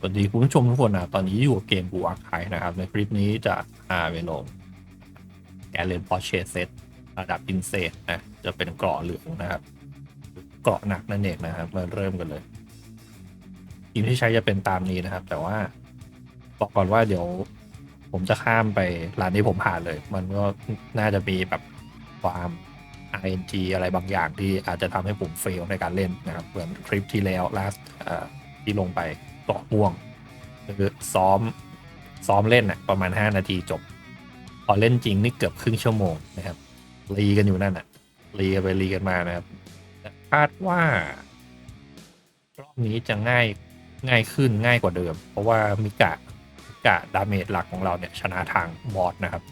สวัสดีคุณผู้ชมทุกคนนะตอนนี้อยู่กับเกมบูอาร์คายนะครับ ในคลิปนี้จะพาไปลงแกเลนพอเชเซตระดับอินเซตนะ จะเป็นเกราะเหลืองนะครับ เกราะหนักนั่นเองนะครับ มาเริ่มกันเลยทีมที่ใช้จะเป็นตามนี้นะครับ แต่ว่าบอกก่อนว่าเดี๋ยวผมจะข้ามไปร้านนี้ผมผ่านเลย มันก็น่าจะมีแบบความ RNG อะไรบางอย่างที่อาจจะทำให้ผมเฟลในการเล่นนะครับ เหมือนคลิปที่แล้ว last ที่ลงไป เกาะม่วงคือซ้อมซ้อมเล่นอะประมาณ 5 นาทีจบ พอเล่นจริงนี่เกือบครึ่งชั่วโมงนะครับรีกันอยู่นั่นอะรีกันไปรีกันมานะครับคาดว่ารอบนี้จะง่ายง่ายขึ้นง่ายกว่าเดิม เพราะว่ามิกะมิกะดาเมจหลักของเราเนี่ยชนะทางบอสนะครับ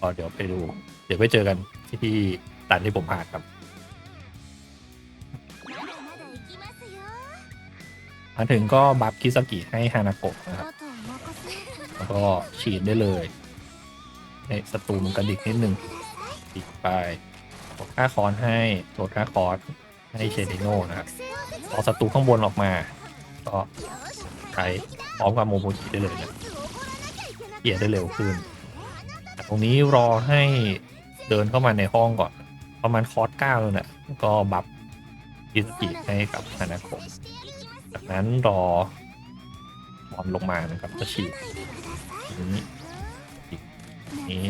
ก็เดี๋ยวไปดู เดี๋ยวไปเจอกันที่ตันที่ผมผ่านครับ มาถึงก็บัฟคิสกิให้ฮานาโกะนะครับ แล้วก็ฉีดได้เลยในศัตรูมันกระดิกนิดนึงอีกไปลดค่าคอนให้ลดค่าคอนให้เชนิโน่นะครับเอาศัตรูข้างบนออกมา ก็ใช้พร้อมกับโมโมจิได้เลยเนะเกียได้เร็วขึ้น ตรงนี้รอให้เดินเข้ามาในห้องก่อน ประมาณคอร์สเก้าเลยนะก็บับอิสกิให้กับฮานาโกะ จากนั้นรอบอลลงมานะครับจะฉีดนี้นี้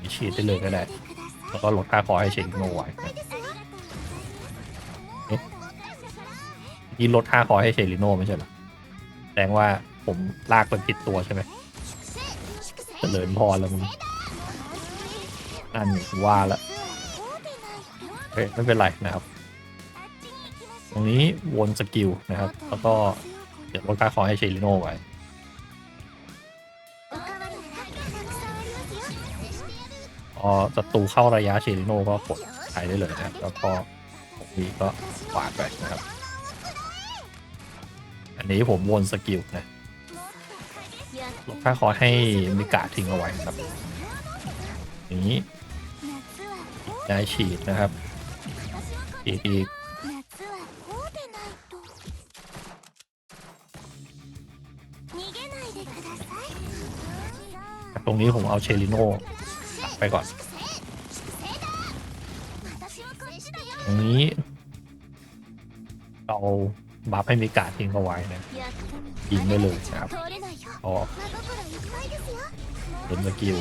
มีฉีดได้เลยก็ได้แล้วก็ลดค่าคอให้เชนโนไว้ที่ลดค่าคอให้เชลิโนไม่ใช่หรอแสดงว่าผมลากเป็นผิดตัวใช่ไหมเจริญพรแล้วมึงนั่นว่าแล้วเฮ้ยไม่เป็นไรนะครับ ตรงนี้วนสกิลนะครับ แล้วก็เดี๋ยวลดค่าคอให้เชลิโนไว้พอศัตรูเข้าระยะเชลิโนก็กดใช้ได้เลยนะครับแล้วก็ผมนี้ก็ขวาดไปนะครับ อันนี้ผมวนสกิลนะลดค่าคอให้มิกาทิ้งเอาไว้ครับ อย่างนี้ได้ฉีดนะครับฉีดอีก ตรงนี้ผมเอาเชลิโนไปก่อน ตรงนี้ เอาบัฟให้มีกาดทิ้งเอาไว้นะยิงไม่เลยนะครับอ๋อเป็นสกิล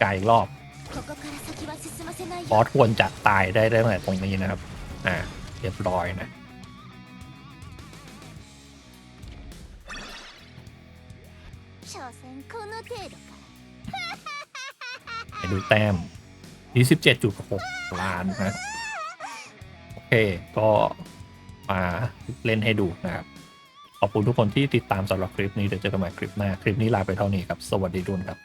ไก่รอบบอสควรจะตายได้ได้ไหมตตรงนี้นะครับ อ่า เรียบร้อยนะไดูแต้มที่สิบเจ็ดจุดหกล้านนะ โอเค ก็มาเล่นให้ดูนะครับ ขอบคุณทุกคนที่ติดตามสำหรับคลิปนี้ เดี๋ยวเจอกันใหม่คลิปหน้า คลิปนี้ลาไปเท่านี้ครับ สวัสดีทุกคนครับ